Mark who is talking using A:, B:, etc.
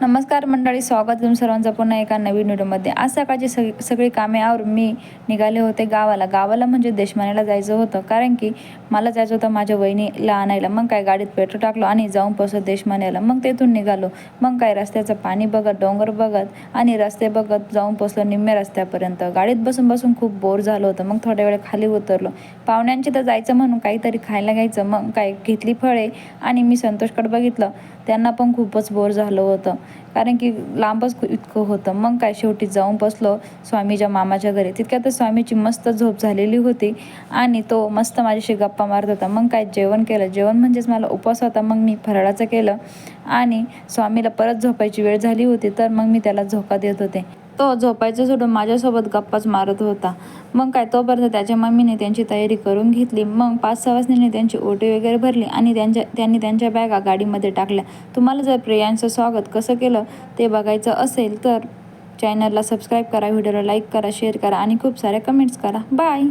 A: नमस्कार मंडळी स्वागत तुम सर्वांचं पुन्हा एका नवीन व्हिडिओमध्ये. आज सकाळची सग सगळी कामे आवरून मी निघाले होते गावाला. गावाला म्हणजे देशमानेला जायचं होतं कारण की मला जायचं होतं माझ्या वहिनीला आणायला. मग काय गाडीत पेट्रोल टाकलो आणि जाऊन पोचलो देशमानेला. मग तेथून निघालो. मग काय रस्त्याचं पाणी बघत डोंगर बघत आणि रस्ते बघत जाऊन पोचलो निम्म्या रस्त्यापर्यंत. गाडीत बसून बसून खूप बोर झालं होतं. मग थोड्या वेळ खाली उतरलो. पाहुण्यांची तर जायचं म्हणून काहीतरी खायला घ्यायचं. मग काय घेतली फळे आणि मी संतोषकडे बघितलं. त्यांना पण खूपच बोर झालं होतं. कारण की लांबच इतकं होतं. मग काय शेवटी जाऊन बसलो स्वामीच्या मामाच्या घरी. तितक्यात स्वामीची मस्त झोप झालेली होती आणि तो मस्त माझ्याशी गप्पा मारत होता. मग काय जेवण केलं? जेवण म्हणजेच मला उपवास होता. मग मी फराळाचं केलं आणि स्वामीला परत झोपायची वेळ झाली होती. तर मग मी त्याला झोका देत होते. तो झोपायचं सोडून माझ्यासोबत गप्पाच मारत होता. मग काय तोपर्यंत त्याच्या मम्मीने त्यांची तयारी करून घेतली. मग पाच सहा वाजताने त्यांची ओटी वगैरे भरली आणि त्यांच्या त्यांनी त्यांच्या बॅगा गाडीमध्ये टाकल्या. तुम्हाला जर प्रियांचं स्वागत कसं केलं ते बघायचं असेल तर चॅनलला सबस्क्राईब करा व्हिडिओला लाईक करा शेअर करा आणि खूप साऱ्या कमेंट्स करा. बाय